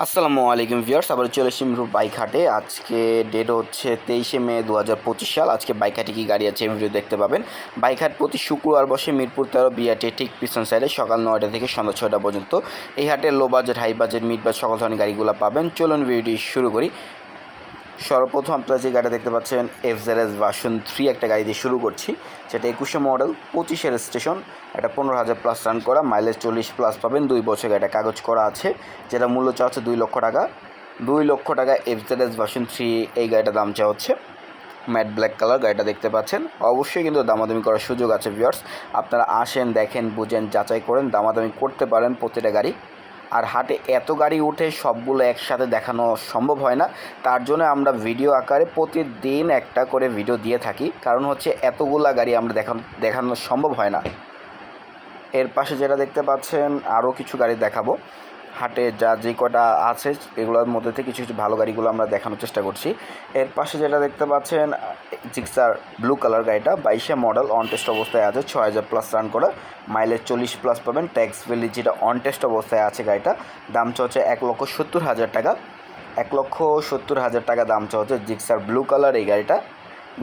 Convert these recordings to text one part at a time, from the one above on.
আসসালামু আলাইকুম ভিউয়ার্স আবার চলে এসেছি মিরপুর বাইক হাটে আজকে ডেট হচ্ছে তেইশে মে দু পঁচিশ সাল। আজকে বাইক হাটে কী গাড়ি আছে ভিডিও দেখতে পাবেন। বাইক হাট প্রতি শুক্রবার বসে মিরপুর তেরো, বিআরটি ঠিক পিছন সাইডে সকাল নয়টা থেকে সন্ধ্যা ছয়টা পর্যন্ত। এই হাটে low budget high budget mid budget সকল ধরনের গাড়িগুলো পাবেন। চলুন ভিডিওটি শুরু করি। সর্বপ্রথম আপনারা যে গাড়িটা দেখতে পাচ্ছেন F Z S version three একটা গাড়ি দিয়ে শুরু করছি। সেটা একুশে মডেল পঁচিশের স্টেশন এটা পনেরো হাজার প্লাস রান করা মাইলেজ চল্লিশ প্লাস পাবেন, দুই বছর গাড়িটা কাগজ করা আছে যেটা মূল্য চা হচ্ছে দুই লক্ষ টাকা। দুই লক্ষ টাকা F Z S version three এই গাড়িটার দাম চা হচ্ছে। ম্যাট ব্ল্যাক কালার গাড়িটা দেখতে পাচ্ছেন। অবশ্যই কিন্তু দামাদামি করার সুযোগ আছে ভিউয়ার্স আপনারা আসেন, দেখেন, বুঝেন, যাচাই করেন, দামাদামি করতে পারেন প্রতিটা গাড়ি। আর হাটে এত গাড়ি উঠে সবগুলো একসাথে দেখানো সম্ভব হয় না। তার জন্য আমরা ভিডিও আকারে প্রতিদিন একটা করে ভিডিও দিয়ে থাকি। কারণ হচ্ছে এতগুলা গাড়ি আমরা দেখানো দেখানো সম্ভব হয় না। এর পাশে যেটা দেখতে পাচ্ছেন আরও কিছু গাড়ি দেখাবো। হাটে যা যে কটা আছে, এগুলোর মধ্যে থেকে কিছু কিছু ভালো গাড়িগুলো আমরা দেখানোর চেষ্টা করছি। এর পাশে যেটা দেখতে পাচ্ছেন, জিক্সার ব্লু কালার গাড়িটা, বাইশে মডেল অন টেস্ট অবস্থায় আছে, ছয় হাজার প্লাস রান করা। মাইলেজ চল্লিশ প্লাস পাবেন ট্যাক্স ভ্যালি যেটা অন টেস্ট অবস্থায় আছে গাড়িটা, দাম হচ্ছে এক লক্ষ সত্তর হাজার টাকা। এক লক্ষ সত্তর হাজার টাকা দাম হচ্ছে জিক্সার ব্লু কালার এই গাড়িটা।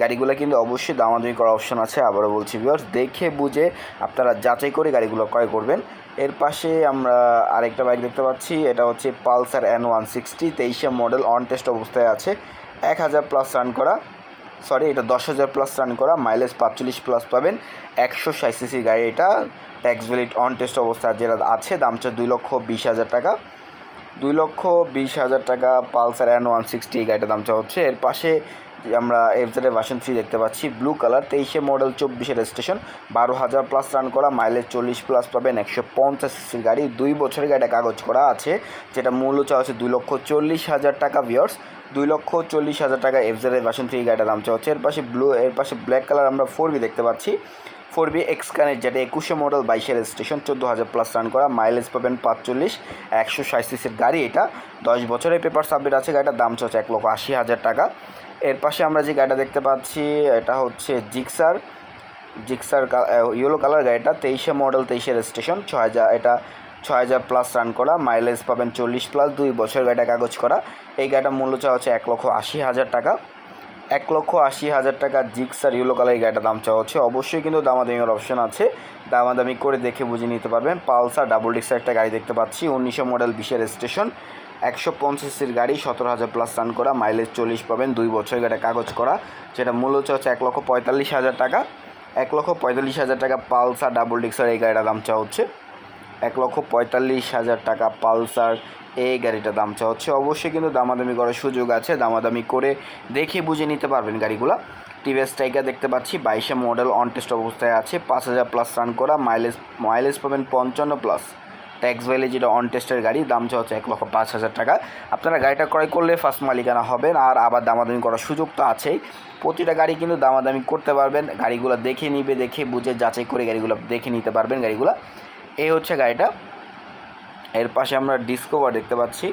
গাড়িগুলো কিন্তু অবশ্যই দামাদামি করার অপশন আছে, আবারও বলছি ভিউয়ার্স দেখে বুঝে আপনারা যাচাই করে গাড়িগুলো ক্রয় করবেন। পাশে আমরা আরেকটা বাইক দেখতে পাচ্ছি, এটা হচ্ছে পালসার এন ওয়ান সিক্সটি তেইশে মডেল অন টেস্ট অবস্থায় আছে। এক হাজার প্লাস রান করা সরি এটা দশ হাজার প্লাস রান করা মাইলেজ পাঁচচল্লিশ প্লাস পাবেন। একশো ষাট সিসি গাড়ি এটা ট্যাক্স ভ্যালিড অন টেস্ট অবস্থায় যেটা আছে, দাম হচ্ছে দুই লক্ষ বিশ হাজার টাকা। দুই লক্ষ বিশ হাজার টাকা পালসার এন ওয়ান সিক্সটি এই গাড়িটার দামটা হচ্ছে। এর পাশে আমরা এফজেডের ভার্সন থ্রি দেখতে পাচ্ছি। ব্লু কালার তেইশে মডেল চব্বিশে রেজিস্ট্রেশন বারো হাজার প্লাস রান করা মাইলেজ চল্লিশ প্লাস পাবেন, একশো পঞ্চাশ সিসির গাড়ি। দুই বছরের গাড়িটা কাগজ করা আছে, যেটা মূল্য চাওয়া হচ্ছে দুই লক্ষ চল্লিশ হাজার টাকা ভিওর্স দুই লক্ষ চল্লিশ হাজার টাকা এফজেডের ভার্সন থ্রি গাড়িটা দাম চাওয়া হচ্ছে। এর পাশে ব্লু এর পাশে ব্ল্যাক কালার আমরা ফোর বি দেখতে পাচ্ছি। ফোর বি এক্সকানের যেটা একুশে মডেল, বাইশের স্টেশন চোদ্দ হাজার প্লাস রান করা মাইলেজ পাবেন পাঁচচল্লিশ, একশো ষাট সিসির গাড়ি এটা। দশ বছরের পেপার সাবমিট আছে গাড়িটার, দাম চলছে এক লক্ষ আশি হাজার টাকা। এর পাশে আমরা যে গাড়িটা দেখতে পাচ্ছি, এটা হচ্ছে জিক্সার জিক্সার ইয়েলো কালার গাড়িটা, তেইশে মডেল তেইশের স্টেশন ছ হাজার, এটা ছয় হাজার প্লাস রান করা মাইলেজ পাবেন চল্লিশ প্লাস দুই বছর গাড়িটা কাগজ করা। এই গাড়িটার মূল্য চাওয়া হচ্ছে এক লক্ষ আশি হাজার টাকা। এক লক্ষ আশি হাজার টাকা জিক্সার ইউলো কালার গাড়িটার দাম চাওয়া হচ্ছে। অবশ্যই কিন্তু দামাদামির অপশন আছে। দামাদামি করে দেখে বুঝে নিতে পারবেন। পালসার ডাবল ডিক্সার একটা গাড়ি দেখতে পাচ্ছি। উনিশশো মডেল বিশের স্টেশন একশো পঞ্চাশের গাড়ি, সতেরো হাজার প্লাস রান করা। মাইলেজ চল্লিশ পাবেন। দুই বছর গাড়ি কাগজ করা। যেটা মূল্য হচ্ছে এক লক্ষ পঁয়তাল্লিশ হাজার টাকা। এক লক্ষ পঁয়তাল্লিশ হাজার টাকা পালসার ডাবল ডিক্সার এই গাড়িটার দাম চাওয়া হচ্ছে। এক লক্ষ পঁয়তাল্লিশ হাজার টাকা পালসার। এই গাড়িটার দাম চাওয়া হচ্ছে। অবশ্যই কিন্তু দামাদামি করার সুযোগ আছে। দামাদামি করে দেখে বুঝে নিতে পারবেন গাড়িগুলো। টিভিএস টাইগার দেখতে পাচ্ছি। বাইশে মডেল অন টেস্ট অবস্থায় আছে। পাঁচ হাজার প্লাস রান করা। মাইলেজ মাইলেজ পাবেন পঞ্চান্ন প্লাস ট্যাক্স ভ্যালি যেটা অন টেস্টের গাড়ি। দাম চাওয়া হচ্ছে এক লক্ষ পাঁচ হাজার টাকা। আপনারা গাড়িটা ক্রয় করলে ফার্স্ট মালিকানা হবেন। আর আবার দামাদামি করার সুযোগ তো আছেই। প্রতিটা গাড়ি কিন্তু দামাদামি করতে পারবেন। গাড়িগুলো দেখে নিবে, দেখে বুঝে যাচাই করে গাড়িগুলো দেখে নিতে পারবেন গাড়িগুলো। এই হচ্ছে গাড়িটা। এর পাশে আমরা ডিসকভার দেখতে পাচ্ছি।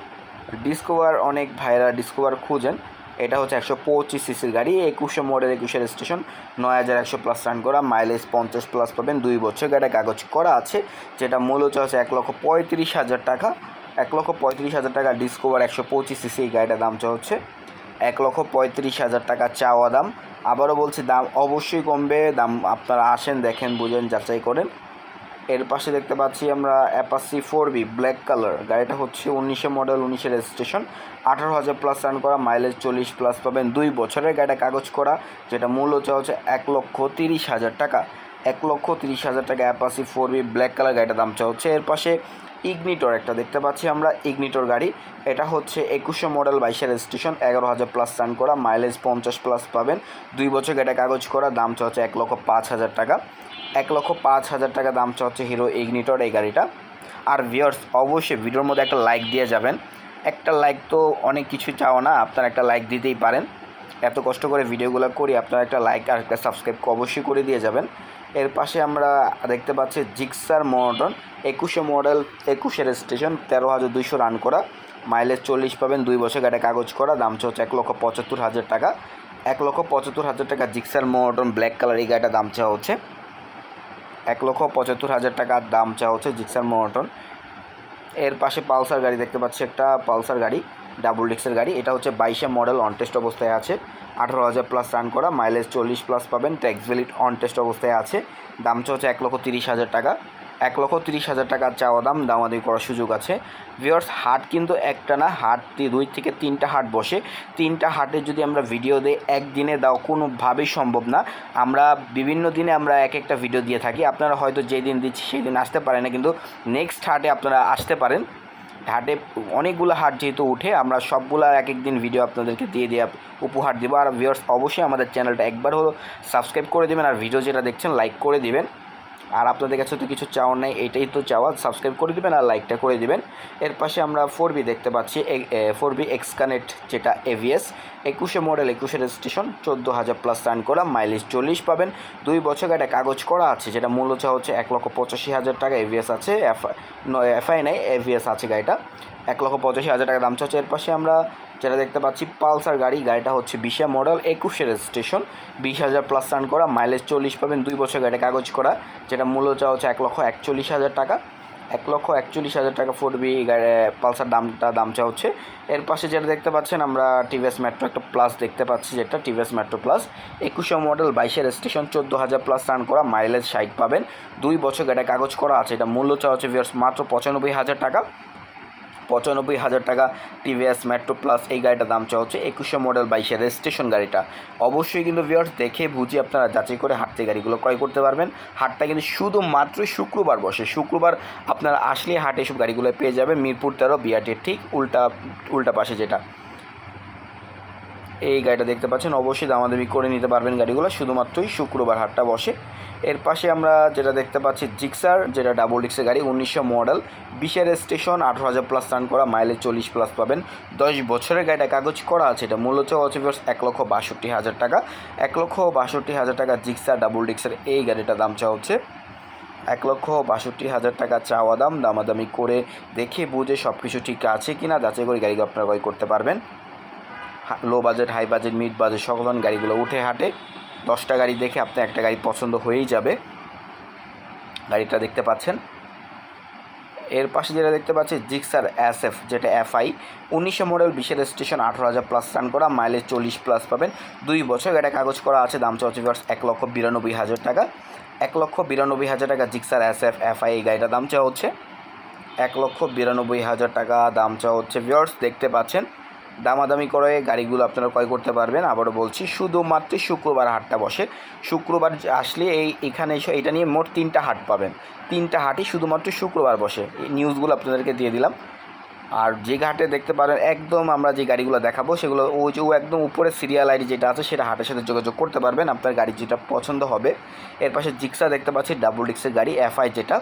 ডিসকভার অনেক ভাইরা ডিসকভার খুঁজেন। এটা হচ্ছে একশো পঁচিশ সিসির গাড়ি, একুশে মডেল একুশের স্টেশন নয় হাজার একশো প্লাস রান করা মাইলেজ পঞ্চাশ প্লাস পাবেন, দুই বছর গাড়িটা কাগজ করা আছে, যেটা মূল্য হচ্ছে এক লক্ষ পঁয়ত্রিশ হাজার টাকা। এক লক্ষ পঁয়ত্রিশ হাজার টাকা ডিসকভার একশো পঁচিশ সিসি এই গাড়িটার দাম হচ্ছে। এক লক্ষ পঁয়ত্রিশ হাজার টাকা চাওয়া দাম। আবারও বলছি, দাম অবশ্যই কমবে। দাম আপনারা আসেন, দেখেন, বুঝেন, যাচাই করেন। এর পাশে দেখতে পাচ্ছি আমরা Apache four B black colour গাড়িটা হচ্ছে উনিশে মডেল উনিশে রেজিস্ট্রেশন আঠারো হাজার প্লাস রান করা মাইলেজ চল্লিশ প্লাস পাবেন। দুই বছরের গাড়িটা কাগজ করা, যেটা মূল্য চাওয়া হচ্ছে এক লক্ষ তিরিশ হাজার টাকা। এক লক্ষ তিরিশ হাজার টাকা Apache four B black colour গাড়িটার দাম চাওয়া হচ্ছে। এর পাশে ইগনিটর একটা দেখতে পাচ্ছি আমরা ইগনিটর গাড়ি। এটা হচ্ছে একুশে মডেল বাইশের রেজিস্ট্রেশন এগারো হাজার প্লাস রান করা মাইলেজ পঞ্চাশ প্লাস পাবেন। দুই বছর গাড়িটা কাগজ করা, দাম চাওয়া হচ্ছে এক লক্ষ পাঁচ হাজার টাকা। এক লক্ষ পাঁচ হাজার টাকা দাম হচ্ছে হিরো ইগনিটর এই গাড়িটা। আর ভিওর্স অবশ্যই ভিডিওর মধ্যে একটা লাইক দিয়ে যাবেন। একটা লাইক তো অনেক কিছু চাও না, আপনারা একটা লাইক দিতেই পারেন। এত কষ্ট করে ভিডিওগুলো করি, আপনারা একটা লাইক আর একটা সাবস্ক্রাইব অবশ্যই করে দিয়ে যাবেন। এর পাশে আমরা দেখতে পাচ্ছি জিক্সার মডন একুশে মডেল একুশের স্টেশন তেরো হাজার দুইশো রান করা। মাইলেজ চল্লিশ পাবেন, দুই বছর গাড়ি কাগজ করা, দাম হচ্ছে এক লক্ষ পঁচাত্তর হাজার টাকা। এক লক্ষ পঁচাত্তর হাজার টাকা জিক্সার মডন ব্ল্যাক কালার এই গাড়িটার দাম চাওয়া হচ্ছে। এক লক্ষ পঁচাত্তর হাজার টাকার দাম চাওয়া হচ্ছে জিক্সার মোটন এর পাশে পালসার গাড়ি দেখতে পাচ্ছি একটা, পালসার গাড়ি, ডাবল ডিক্সের গাড়ি। এটা হচ্ছে বাইশে মডেল অন টেস্ট অবস্থায় আছে। আঠারো হাজার প্লাস রান করা মাইলেজ চল্লিশ প্লাস পাবেন ট্যাক্স ভ্যালিড অন টেস্ট অবস্থায় আছে। দামটা হচ্ছে এক লক্ষ তিরিশ হাজার টাকা। এক লক্ষ তিরিশ হাজার টাকার চাওয়া দাম, দামাদামি করার সুযোগ আছে। ভিওর্স হাট কিন্তু একটা না হাট দুই থেকে তিনটা হাট বসে। তিনটা হাটে যদি আমরা ভিডিও দিই, একদিনে দাও কোনোভাবেই সম্ভব না। আমরা বিভিন্ন দিনে আমরা এক একটা ভিডিও দিয়ে থাকি। আপনারা হয়তো যেদিন দিচ্ছি সেই দিন আসতে পারেন না, কিন্তু নেক্সট হাটে আপনারা আসতে পারেন। হাটে অনেকগুলো হাট যেহেতু উঠে, আমরা সবগুলো এক এক দিন ভিডিও আপনাদেরকে দিয়ে দিয়ে, উপহার দেবো। আর ভিউয়ার্স অবশ্যই আমাদের চ্যানেলটা একবার হলো সাবস্ক্রাইব করে দেবেন। আর ভিডিও যেটা দেখছেন লাইক করে দিবেন। আর আপনাদের কাছে তো কিছু চাওয়ার নেই, এটাই তো চাওয়া। সাবস্ক্রাইব করে দিবেন আর লাইকটা করে দিবেন। এর পাশে আমরা ফোর বি দেখতে পাচ্ছি ফোর বি এক্স কানেক্ট যেটা এভিএস একুশে মডেল একুশে রেজিস্ট্রেশন চোদ্দ হাজার প্লাস রান করা মাইলেজ চল্লিশ পাবেন। দুই বছর একটা কাগজ করা আছে, যেটা মূল্য চা হচ্ছে এক লক্ষ পঁচাশি হাজার টাকা এভিএস আছে এফআই নাই এভিএস আছে গাড়িটা। এক লক্ষ পঁচাশি হাজার টাকা দাম চাচ্ছে। এর পাশে আমরা যেটা দেখতে পাচ্ছি, পালসার গাড়ি। গাড়িটা হচ্ছে বিশা মডেল, একুশে রেজিস্ট্রেশন। বিশ হাজার প্লাস রান করা মাইলেজ চল্লিশ পাবেন, দুই বছর গাড়িটা কাগজ করা। যেটা মূল্য চা হচ্ছে এক লক্ষ একচল্লিশ হাজার টাকা। এক লক্ষ একচল্লিশ হাজার টাকা ফোর বি পালসার দামটা দাম চা হচ্ছে। এর পাশে যেটা দেখতে পাচ্ছেন, আমরা টিভিএস মেট্রো একটা প্লাস দেখতে পাচ্ছি, যেটা টিভিএস মেট্রো প্লাস একুশে মডেল বাইশের স্টেশন চোদ্দ হাজার প্লাস রান করা মাইলেজ ষাট পাবেন। দুই বছর গাড়িটা কাগজ করা আছে, এটা মূল্য চা হচ্ছে মাত্র পঁচানব্বই হাজার টাকা। পঁচানব্বই হাজার টাকা টিভিএস মেট্রো প্লাস এই গাড়িটার দাম চাওয়া হচ্ছে একুশে মডেল বাইশের রেজিস্ট্রেশন গাড়িটা। অবশ্যই কিন্তু ভিওর্স দেখে বুঝে আপনারা যাচাই করে হাঁটতে গাড়িগুলো ক্রয় করতে পারবেন। হাটটা কিন্তু শুধুমাত্র শুক্রবার বসে। শুক্রবার আপনারা আসলে হাটে এসব গাড়িগুলো পেয়ে যাবেন। মিরপুর তেরো, বিআরটির ঠিক উল্টা উল্টা পাশে যেটা। এই গাড়িটা দেখতে পাচ্ছেন, অবশ্যই দামাদামি করে নিতে পারবেন গাড়িগুলো। শুধুমাত্রই শুক্রবার হাটটা বসে। এর পাশে আমরা যেটা দেখতে পাচ্ছি জিক্সার যেটা ডাবল ডিক্সের গাড়ি, উনিশশো মডেল বিশের স্টেশন আঠারো হাজার প্লাস রান করা মাইলেজ চল্লিশ প্লাস পাবেন। দশ বছরের গাড়িটা কাগজ করা আছে, এটা মূলত হচ্ছে এক লক্ষ বাষট্টি হাজার টাকা। এক লক্ষ বাষট্টি হাজার টাকা জিক্সার ডাবল ডিক্সের এই গাড়িটা দাম চাওয়া হচ্ছে। এক লক্ষ বাষট্টি হাজার টাকা চাওয়া দাম, দামাদামি করে দেখে বুঝে সব কিছু ঠিক আছে কি না যাচাই করে গাড়িগুলো আপনারা ক্রয় করতে পারবেন। Low budget high budget mid budget সকল ধরনের গাড়িগুলো উঠে হাঁটে। দশটা গাড়ি দেখে আপনার একটা গাড়ি পছন্দ হয়েই যাবে। গাড়িটা দেখতে পাচ্ছেন। এর পাশে যেটা দেখতে পাচ্ছি জিক্সার এস এফ যেটা এফআই উনিশশো মডেল, বিশের স্টেশন আঠারো হাজার প্লাস রান করা মাইলেজ চল্লিশ প্লাস পাবেন। দুই বছর গাড়িটা কাগজ করা আছে, দাম চাচ্ছে ভিউয়ার্স এক লক্ষ বিরানব্বই হাজার টাকা। এক লক্ষ বিরানব্বই হাজার টাকা জিক্সার এস এফ এফআই এই গাড়িটার দাম চাওয়া হচ্ছে। এক লক্ষ বিরানব্বই হাজার টাকা দাম চাওয়া হচ্ছে ভিউয়ার্স দেখতে পাচ্ছেন। দামাদামি করে গাড়িগুলো আপনারা ক্রয় করতে পারবেন। আবারও বলছি, শুধুমাত্র শুক্রবার হাটটা বসে। শুক্রবার আসলে এই এখানে এসে এটা নিয়ে মোট তিনটা হাট পাবেন। তিনটা হাটই শুধুমাত্র শুক্রবার বসে। এই নিউজগুলো আপনাদেরকে দিয়ে দিলাম। আর যে ঘাটে দেখতে পারেন, একদম আমরা যে গাড়িগুলো দেখাবো, সেগুলো ওই যে ও একদম উপরে সিরিয়াল আইডি যেটা আছে, সেটা হাটের সাথে যোগাযোগ করতে পারবেন, আপনার গাড়ি যেটা পছন্দ হবে। এর পাশে জিক্সা দেখতে পাচ্ছি ডাবল ডিক্সের গাড়ি এফআই যেটা।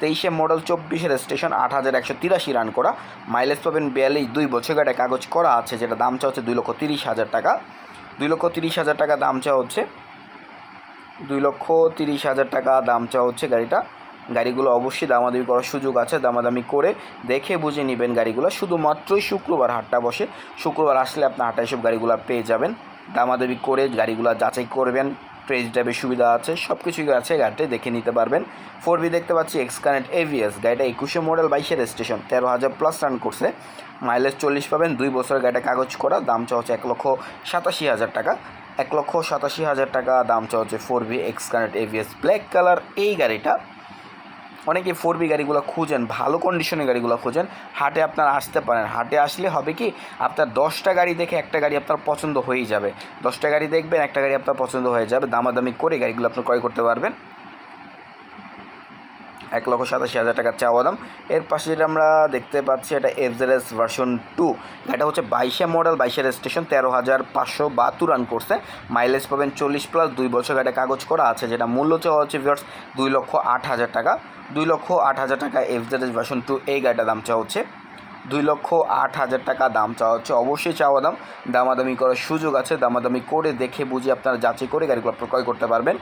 তেইশে মডেল চব্বিশের স্টেশন আট হাজার একশো তিরাশি রান করা। মাইলেজ পাবেন বিয়াল্লিশ, দুই বছর গাড়ি কাগজ করা আছে, যেটা দাম চা হচ্ছে দুই লক্ষ তিরিশ হাজার টাকা। দুই লক্ষ তিরিশ হাজার টাকা দাম চা হচ্ছে, দুই লক্ষ তিরিশ হাজার টাকা দাম চা হচ্ছে গাড়িটা। গাড়িগুলো অবশ্যই দামাদামি করার সুযোগ আছে, দামাদামি করে দেখে বুঝে নেবেন গাড়িগুলো। শুধুমাত্রই শুক্রবার হাটটা বসে। শুক্রবার আসলে আপনার হাটে এসব গাড়িগুলো পেয়ে যাবেন। দামাদামি করে গাড়িগুলো যাচাই করবেন প্রেস ড্রাইভের সুবিধা আছে সব কিছুই আছে গাড়িতে দেখে নিতে পারবেন। ফোর বি দেখতে পাচ্ছি এক্স কানেক্ট এভিএস গাড়িটা একুশে মডেল, বাইশের স্টেশন তেরো হাজার প্লাস রান করছে। মাইলেজ চল্লিশ পাবেন, দুই বছরের গাড়িটা কাগজ করা, দাম চা হচ্ছে এক লক্ষ সাতাশি হাজার টাকা। এক লক্ষ সাতাশি হাজার টাকা, দাম চা হচ্ছে ফোর বি এক্স কানেক্ট এভিএস ব্ল্যাক কালার এই গাড়িটা। অনেকে ফোর বি গাড়িগুলো খুঁজেন, ভালো কন্ডিশনের গাড়িগুলো খুঁজেন, হাটে আপনার আসতে পারেন। হাটে আসলে হবে কি, আপনার দশটা গাড়ি দেখে একটা গাড়ি আপনার পছন্দ হয়েই যাবে। দশটা গাড়ি দেখবেন, একটা গাড়ি আপনার পছন্দ হয়ে যাবে, দামাদামি করে গাড়িগুলো আপনি ক্রয় করতে পারবেন। এক লক্ষ সাতাশি হাজার টাকার চাওয়া দাম। এর পাশে যেটা আমরা দেখতে পাচ্ছি, এটা এফজেডএস ভার্সন টু এটা হচ্ছে বাইশে মডেল বাইশের স্টেশন তেরো হাজার পাঁচশো বাহাত্তর রান করছে। মাইলেজ পাবেন চল্লিশ প্লাস দুই বছর গাড়ি কাগজ করা আছে, যেটা মূল্য চাওয়া হচ্ছে ভিওর্স দুই লক্ষ আট হাজার টাকা। দুই লক্ষ আট হাজার টাকা এফজেডএস ভার্সন টু এই গাড়িটার দাম চাওয়া হচ্ছে। দুই লক্ষ আট হাজার টাকা দাম চাওয়া হচ্ছে। অবশ্যই চাওয়া দাম। দামাদামি করার সুযোগ আছে। দামাদামি করে দেখে বুঝে আপনারা যাচাই করে গাড়িগুলো ক্রয় করতে পারবেন।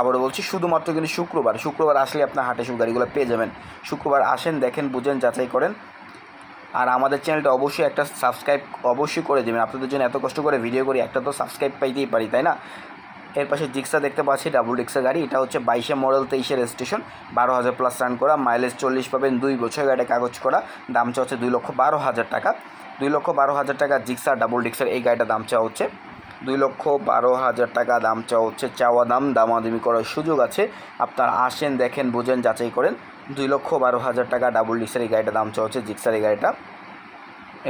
আবারও বলছি, শুধুমাত্র কিন্তু শুক্রবার শুক্রবার আসলে আপনার হাটে সব গাড়িগুলো পেয়ে যাবেন। শুক্রবার আসেন, দেখেন, বুঝেন, যাচাই করেন। আর আমাদের চ্যানেলটা অবশ্যই একটা সাবস্ক্রাইব অবশ্যই করে দেবেন। আপনাদের জন্য এত কষ্ট করে ভিডিও করি, একটা তো সাবস্ক্রাইব পাইতেই পারি, তাই না? এর পাশে জিক্সা দেখতে পাচ্ছি, ডাবল ডিক্সের গাড়ি। এটা হচ্ছে বাইশে মডেল তেইশের স্টেশন বারো হাজার প্লাস রান করা মাইলেজ চল্লিশ পাবেন, দুই বছর গাড়িটা কাগজ করা। দাম চা হচ্ছে দুই লক্ষ বারো হাজার টাকা। দুই লক্ষ বারো হাজার টাকা জিক্সা, ডাবল ডিক্সের এই গাড়িটার দাম চাওয়া হচ্ছে। দুই লক্ষ বারো হাজার টাকা দাম চাওয়া হচ্ছে, চাওয়া দাম, দামাদামি করার সুযোগ আছে। আপনারা আসেন, দেখেন, বুঝেন, যাচাই করেন। দুই লক্ষ বারো হাজার টাকা ডাবল ডিক্সের এই গাড়িটার দাম চাওয়া হচ্ছে, জিক্সার এই গাড়িটা।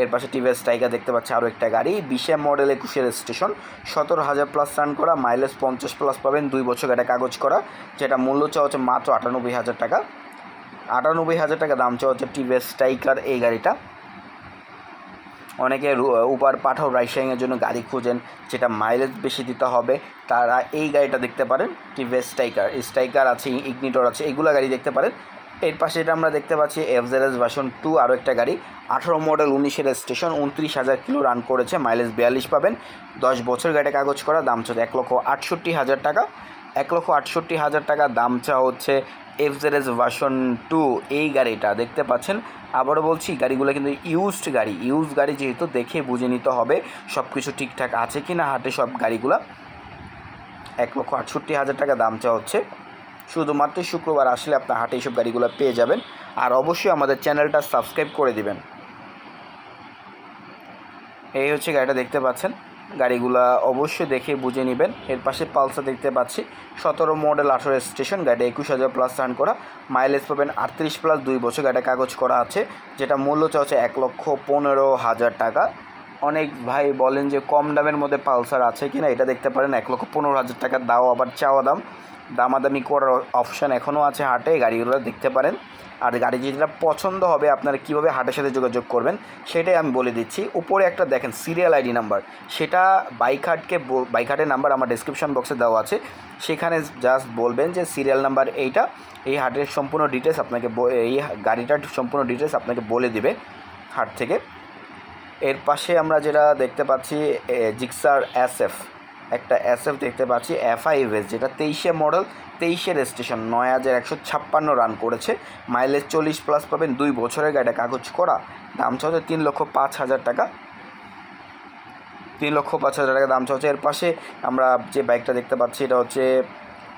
এর পাশে টিভিএস টাইগার দেখতে পাচ্ছি আরও একটা গাড়ি। বিশে মডেল একুশের স্টেশন সতেরো হাজার প্লাস রান করা মাইলেজ পঞ্চাশ প্লাস পাবেন, দুই বছর গাড়ি কাগজ করা, যেটা মূল্য চাওয়া হচ্ছে মাত্র আটানব্বই হাজার টাকা। আটানব্বই হাজার টাকা দাম চাওয়া হচ্ছে টিভিএস টাইগার এই গাড়িটা। অনেকে উবার পাঠাও রাইশাইংয়ের জন্য গাড়ি খুঁজেন, যেটা মাইলেজ বেশি দিতে হবে। তারা এই গাড়িটা দেখতে পারেন টিভিএস স্ট্রাইকার স্ট্রাইকার আছে ইগনিটর আছে, এগুলো গাড়ি দেখতে পারেন। এর পাশে এটা আমরা দেখতে পাচ্ছি এফজেডএস ভার্সন টু আরও একটা গাড়ি। আঠারো মডেল উনিশের স্টেশন উনত্রিশ হাজার কিলো রান করেছে মাইলেজ বিয়াল্লিশ পাবেন। দশ বছর গাড়িটা কাগজ করা, দাম চলছে এক লক্ষ আটষট্টি হাজার টাকা। এক লক্ষ আটষট্টি হাজার টাকা, দাম চা হচ্ছে এফজেডএস ভার্সন টু এই গাড়িটা দেখতে পাচ্ছেন। আবারও বলছি, গাড়িগুলো কিন্তু ইউজড গাড়ি। ইউজ গাড়ি যেহেতু দেখে বুঝে নিতে হবে সব কিছু ঠিকঠাক আছে কি না হাটে সব গাড়িগুলো। এক লক্ষ আটষট্টি হাজার টাকা দাম চা হচ্ছে। শুধুমাত্র শুক্রবার আসলে আপনার হাটে এইসব গাড়িগুলো পেয়ে যাবেন। আর অবশ্যই আমাদের চ্যানেলটা সাবস্ক্রাইব করে দিবেন। এই হচ্ছে গাড়িটা দেখতে পাচ্ছেন। গাড়িগুলা অবশ্যই দেখে বুঝে নেবেন। এর পাশে পালসার দেখতে পাচ্ছি। সতেরো মডেল আঠেরো স্টেশন, গাড়িটা একুশ হাজার প্লাস রান করা। মাইলেজ পাবেন আটত্রিশ প্লাস দুই বছর। গাড়িটা কাগজ করা আছে। যেটা মূল্য চাচ্ছে এক লক্ষ পনেরো হাজার টাকা। অনেক ভাই বলেন যে কম দামের মধ্যে পালসার আছে কিনা, এটা দেখতে পারেন। এক লক্ষ পনেরো হাজার টাকা দাও, আবার চাওয়া দাম। দামাদামি করার অপশান এখনও আছে হাটে, গাড়িগুলো দেখতে পারেন। আর গাড়ি যেটা পছন্দ হবে, আপনারা কীভাবে হাটের সাথে যোগাযোগ করবেন, সেটাই আমি বলে দিচ্ছি। উপরে একটা দেখেন সিরিয়াল আইডি নাম্বার সেটা বাইক হাটকে বাইক হাটের নাম্বার আমার ডিসক্রিপশন বক্সে দেওয়া আছে। সেখানে জাস্ট বলবেন যে সিরিয়াল নাম্বার এইটা, এই হাটের সম্পূর্ণ ডিটেলস আপনাকে এই গাড়িটার সম্পূর্ণ ডিটেলস আপনাকে বলে দিবে হাট থেকে। এর পাশে আমরা যেটা দেখতে পাচ্ছি জিক্সার জিক্সার এসএফ একটা এসএফ দেখতে পাচ্ছি এফআইএফএস যেটা তেইশে মডেল তেইশের স্টেশন নয় হাজার একশো ছাপ্পান্ন রান করেছে। মাইলেজ চল্লিশ প্লাস পাবেন, দুই বছরের গাড়িটা কাগজ করা। দাম হচ্ছে তিন লক্ষ পাঁচ হাজার টাকা। তিন লক্ষ পাঁচ হাজার টাকা দাম হচ্ছে। এর পাশে আমরা যে বাইকটা দেখতে পাচ্ছি, এটা হচ্ছে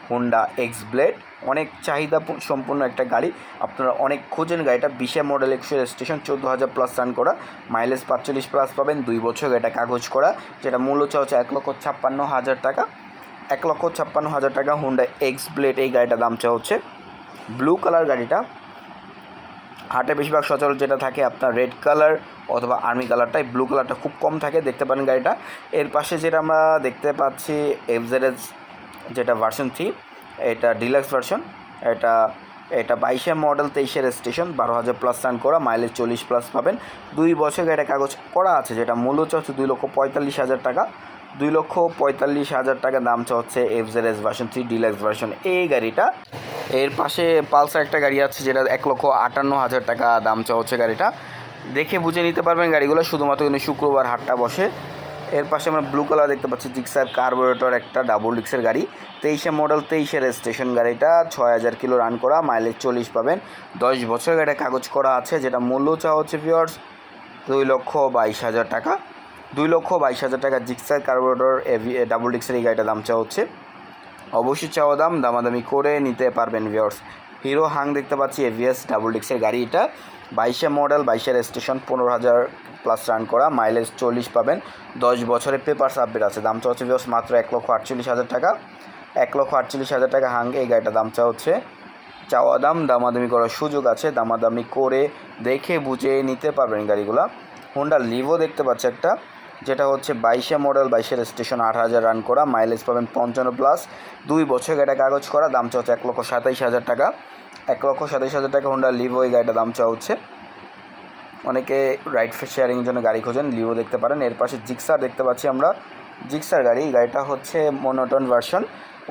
হুন্ডা এক্স ব্লেড অনেক চাহিদা সম্পূর্ণ একটা গাড়ি। আপনারা অনেক খোঁজেন গাড়িটা। বিশে মডেল একশো স্টেশন চোদ্দ হাজার প্লাস রান করা। মাইলেজ পাঁচচল্লিশ প্লাস পাবেন। দুই বছর গাড়িটা কাগজ করা। যেটা মূল্য হচ্ছে এক লক্ষ ছাপ্পান্ন হাজার টাকা। এক লক্ষ ছাপ্পান্ন হাজার টাকা হুন্ডা এক্স ব্লেড এই গাড়িটার দাম চা হচ্ছে। ব্লু কালার গাড়িটা। হাটে বেশিরভাগ সচরাচর যেটা থাকে আপনার রেড কালার অথবা আর্মি কালারটাই ব্লু কালারটা খুব কম থাকে, দেখতে পারেন গাড়িটা। এর পাশে যেটা আমরা দেখতে পাচ্ছি এফজেডএস যেটা ভার্সন থ্রি এটা ডিলাক্স ভার্সন এটা এটা বাইশে মডেল তেইশের স্টেশন বারো হাজার প্লাস রান করা মাইলেজ চল্লিশ প্লাস পাবেন। দুই বছর গাড়িটা কাগজ করা আছে, যেটা মূল্য হচ্ছে দুই লক্ষ পঁয়তাল্লিশ হাজার টাকা। দুই লক্ষ পঁয়তাল্লিশ হাজার টাকা দাম হচ্ছে F Z S version three deluxe version এই গাড়িটা। এর পাশে পালসার একটা গাড়ি আছে, যেটা এক লক্ষ আটান্ন হাজার টাকা দাম হচ্ছে গাড়িটা। দেখে বুঝে নিতে পারবেন গাড়িগুলো, শুধুমাত্র কিন্তু শুক্রবার হাটটা বসে। এর পাশে আমরা ব্লু কালার দেখতে পাচ্ছি জিক্সার কার্বোরেটর একটা ডাবল ডিক্সের গাড়ি। তেইশে মডেল তেইশের স্টেশন গাড়িটা, ছয় হাজার কিলো রান করা মাইলেজ চল্লিশ পাবেন। দশ বছর গাড়িটা কাগজ করা আছে, যেটা মূল্য চা হচ্ছে পিওর্স দুই লক্ষ বাইশ হাজার টাকা। দুই লক্ষ বাইশ হাজার টাকা জিক্সার কার্বোরেটর এভি ডাবল ডিক্সের এই গাড়িটার দাম চা হচ্ছে। অবশ্যই চাওয়া দাম, দামাদামি করে নিতে পারবেন ভিওর্স হিরো হাং দেখতে পাচ্ছি এভিএস ডাবল ডিক্সের গাড়ি এটা। বাইশে মডেল, বাইশের স্টেশন পনেরো হাজার প্লাস রান করা মাইলেজ চল্লিশ পাবেন। দশ বছরের পেপার সাবমিট আছে। দাম চা হচ্ছে ভিওর্স মাত্র এক লক্ষ আটচল্লিশ হাজার টাকা। এক লক্ষ আটচল্লিশ হাজার টাকা হাং এই গাড়িটার দাম চা হচ্ছে চাওয়া দাম, দামাদামি করার সুযোগ আছে। দামাদামি করে দেখে বুঝে নিতে পারবেন গাড়িগুলো। হোন্ডা লিভো দেখতে পাচ্ছি একটা। যেটা হচ্ছে বাইশে মডেল, বাইশের স্টেশন আট হাজার রান করা মাইলেজ পাবেন পঞ্চান্ন প্লাস দুই বছর গাড়িটা কাগজ করা, দাম চা হচ্ছে এক লক্ষ সাতাইশ হাজার টাকা। এক লক্ষ সাতাইশ হাজার টাকা হোন্ডা লিভো এই গাড়িটা দাম চা হচ্ছে। অনেকে রাইড শেয়ারিংয়ের জন্য গাড়ি খোঁজেন লিভো দেখতে পারেন। এর পাশে জিক্সার দেখতে পাচ্ছি আমরা। জিক্সার গাড়ি গাড়িটা হচ্ছে মনোটন ভার্সন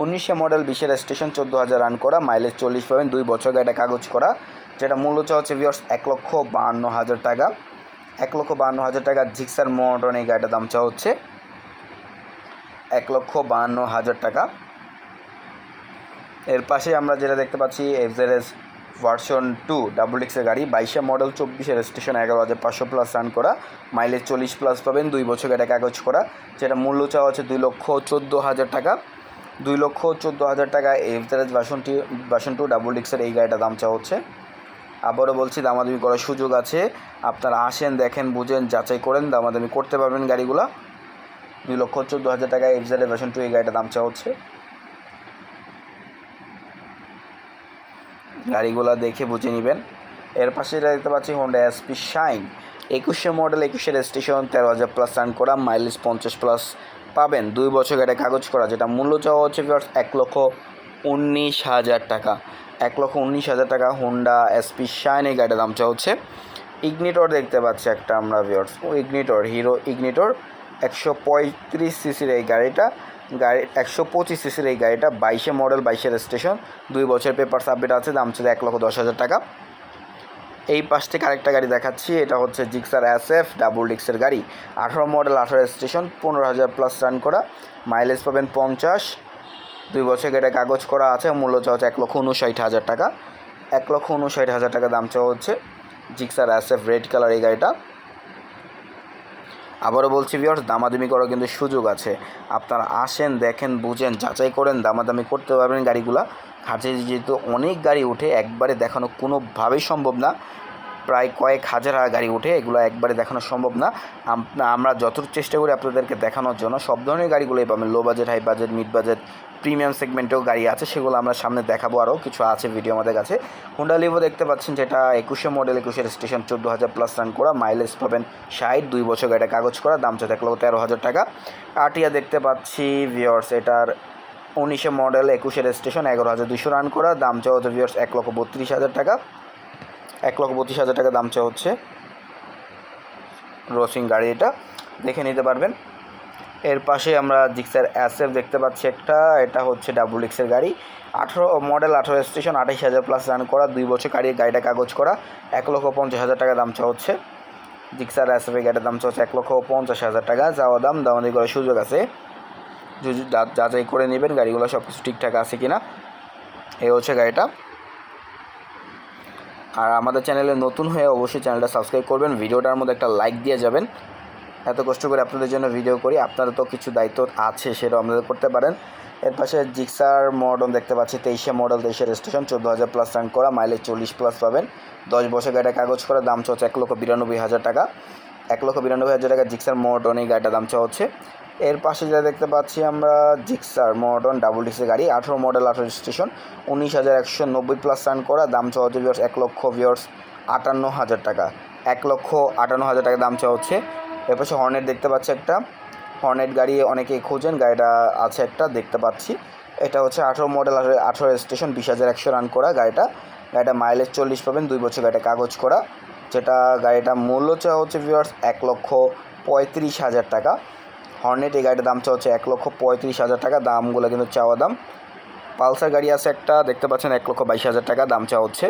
উনিশে মডেল, বিশের স্টেশন চোদ্দ হাজার রান করা মাইলেজ চল্লিশ পাবেন। দুই বছর গাড়িটা কাগজ করা, যেটা মূল্য চা হচ্ছে ভিওর্স এক লক্ষ বাহান্ন হাজার টাকা। এক লক্ষ বাহান্ন হাজার টাকা জিক্সার মনোটন এই গাড়িটার দাম চা হচ্ছে। এক লক্ষ বাহান্ন হাজার টাকা। এর পাশে আমরা যেটা দেখতে পাচ্ছি এফজেডএস ভার্সন টু ডাবল ডিক্সের গাড়ি, বাইশে মডেল চব্বিশের স্টেশন এগারো হাজার পাঁচশো প্লাস রান করা। মাইলেজ চল্লিশ প্লাস পাবেন, দুই বছর গাড়ি কাগজ করা। যেটা মূল্য চাওয়া হচ্ছে দুই লক্ষ চোদ্দ হাজার টাকা। দুই লক্ষ চোদ্দ হাজার টাকা এফজারেজ ভার্সনটি ভার্সন টু ডাবল ডিক্সের এই গাড়িটা দাম চাওয়া হচ্ছে। আবারও বলছি, দামাদামি করার সুযোগ আছে। আপনারা আসেন, দেখেন, বুঝেন, যাচাই করেন, দামাদামি করতে পারবেন গাড়িগুলো। দুই লক্ষ চোদ্দ হাজার টাকা এফজারেজ ভার্সন টু এই গাড়িটা দাম চাওয়া হচ্ছে গাড়িগুলো দেখে বুঝে নেবেন। এর পাশে দেখতে পাচ্ছি হোন্ডা এসপি শাইন একুশে মডেল একুশে রেজিস্ট্রেশন তেরো হাজার প্লাস রান করা মাইলেজ পঞ্চাশ প্লাস পাবেন। দুই বছর গাড়ি কাগজ করা, যেটা মূল্য চাওয়া হচ্ছে এক লক্ষ উনিশ হাজার টাকা। এক লক্ষ উনিশ হাজার টাকা হোন্ডা এসপি শাইন এই গাড়িটার দাম চাওয়া হচ্ছে। ইগনিটর দেখতে পাচ্ছি একটা আমরা ভিওর্স ইগনিটর হিরো ইগনিটর একশো পঁয়ত্রিশ সিসির এই গাড়িটা। গাড়ি একশো পঁচিশ সিসির এই গাড়িটা বাইশে মডেল বাইশে রেজিস্ট্রেশন দুই বছর পেপার সাবমিট আছে, দাম ছিল এক লক্ষ দশ হাজার টাকা। এই পাশ থেকে আরেকটা গাড়ি দেখাচ্ছি, এটা হচ্ছে জিক্সার এস এফ ডাবল ডিক্সের গাড়ি। আঠারো মডেল আঠারো স্টেশন পনেরো হাজার প্লাস রান করা। মাইলেজ পাবেন পঞ্চাশ। দুই বছর গাড়িটা কাগজ করা আছে, মূল্য চাওয়া হচ্ছে এক লক্ষ উনষাট হাজার টাকা। এক লক্ষ উনষাট হাজার টাকা দাম চাওয়া হচ্ছে জিক্সার এফ রেড কালার এই গাড়িটা। আবারও বলছি ভিওর্স দামাদামি করার কিন্তু সুযোগ আছে। আপনারা আসেন, দেখেন, বুঝেন, যাচাই করেন, দামাদামি করতে পারবেন গাড়িগুলা। হাটে যেহেতু অনেক গাড়ি উঠে একবারে দেখানো কোনোভাবেই সম্ভব না। প্রায় কয়েক হাজার গাড়ি উঠে এগুলো একবারে দেখানো সম্ভব না। আমরা যতটুকু চেষ্টা করি আপনাদেরকে দেখানোর জন্য, সব ধরনের গাড়িগুলোই পাবেন। Low budget high budget mid budget premium সেগমেন্টেও গাড়ি আছে, সেগুলো আমরা সামনে দেখাবো আরও। কিছু আছে ভিডিও আমাদের কাছে। হুন্ডা লিভো দেখতে পাচ্ছেন যেটা একুশে মডেল একুশে স্টেশন চোদ্দ হাজার প্লাস রান করা। মাইলেজ পাবেন ষাট, দুই বছর গাড়িটা কাগজ করা, দাম চাচ্ছে এক লক্ষ তেরো হাজার টাকা। আটিয়া দেখতে পাচ্ছি ভিওর্স এটার উনিশে মডেল একুশের স্টেশন এগারো হাজার দুশো রান করা। দাম চাওয়া হচ্ছে ভিওর্স এক লক্ষ বত্রিশ হাজার টাকা। এক লক্ষ বত্রিশ হাজার টাকা দাম চাওয়া হচ্ছে। রোসিং গাড়ি এটা। দেখে নিতে পারবেন। এর পাশে আমরা জিক্সার অ্যাসেফ দেখতে পাচ্ছি একটা। এটা হচ্ছে ডাবল ডিক্সের গাড়ি। আঠেরো, মডেল আঠেরো স্টেশন, আঠাইশ হাজার প্লাস রান করা, দুই বছর গাড়ি গাড়িটা কাগজ করা, এক লক্ষ পঞ্চাশ হাজার টাকা দাম চাওয়া হচ্ছে। জিক্সার অ্যাসেফের গাড়ির দাম চাওয়া হচ্ছে এক লক্ষ পঞ্চাশ হাজার টাকা। যাওয়া দাম দামাদি করার সুযোগ আছে। যাচাই করে নেবেন, গাড়িগুলো সব কিছু ঠিকঠাক আছে কিনা এই হচ্ছে গাড়িটা। আর আমাদের চ্যানেলে নতুন হয়ে অবশ্যই চ্যানেলটা সাবস্ক্রাইব করবেন। ভিডিওটার মধ্যে একটা লাইক দিয়ে যাবেন। এত কষ্ট করে আপনাদের জন্য ভিডিও করি। আপনারা তো কিছু দায়িত্ব আছে সেটা আমাদের করতে পারেন। এর পাশে জিক্সার মডেল দেখতে পাচ্ছি, তেইশে মডেল তেইশে রেজিস্ট্রেশন চোদ্দ হাজার প্লাস রান করা মাইলেজ চল্লিশ প্লাস পাবেন। দশ বছর গাড়িটা কাগজ করা, দাম চলছে এক লক্ষ বিরানব্বই হাজার টাকা। এক লক্ষ বিরানব্বই হাজার টাকা জিক্সার মডন এই দাম চাওয়া হচ্ছে এর পাশে যেটা দেখতে পাচ্ছি আমরা জিক্সার মডন ডাবল ডিক্সের গাড়ি, আঠেরো মডেল, আঠেরো স্টেশন উনিশ হাজার একশো নব্বই প্লাস রান করা, দাম চাওয়া হচ্ছে ভিওর্স এক লক্ষ ভিওর্স আটান্ন হাজার টাকা। এক লক্ষ আটান্ন হাজার টাকা দাম চাওয়া হচ্ছে। এর পাশে হর্নেট দেখতে পাচ্ছি একটা। হর্নেট গাড়ি অনেকেই খোঁজেন, গাড়িটা আছে একটা, দেখতে পাচ্ছি। এটা হচ্ছে আঠেরো মডেল, আঠেরো স্টেশন বিশ হাজার একশো রান করা গাড়িটা। গাড়িটা মাইলেজ চল্লিশ পাবেন, দুই বছর গাড়িটা কাগজ করা। যেটা গাড়িটা মূল্য চাওয়া হচ্ছে ভিউয়ার্স এক লক্ষ পঁয়ত্রিশ হাজার টাকা। হর্নেট, এই গাড়িটার দাম হচ্ছে এক লক্ষ পঁয়ত্রিশ হাজার টাকা। দামগুলো কিন্তু চাওয়া দাম। পালসার গাড়ি আছে একটা, দেখতে পাচ্ছেন এক লক্ষ বাইশ হাজার টাকা দাম চাওয়া হচ্ছে।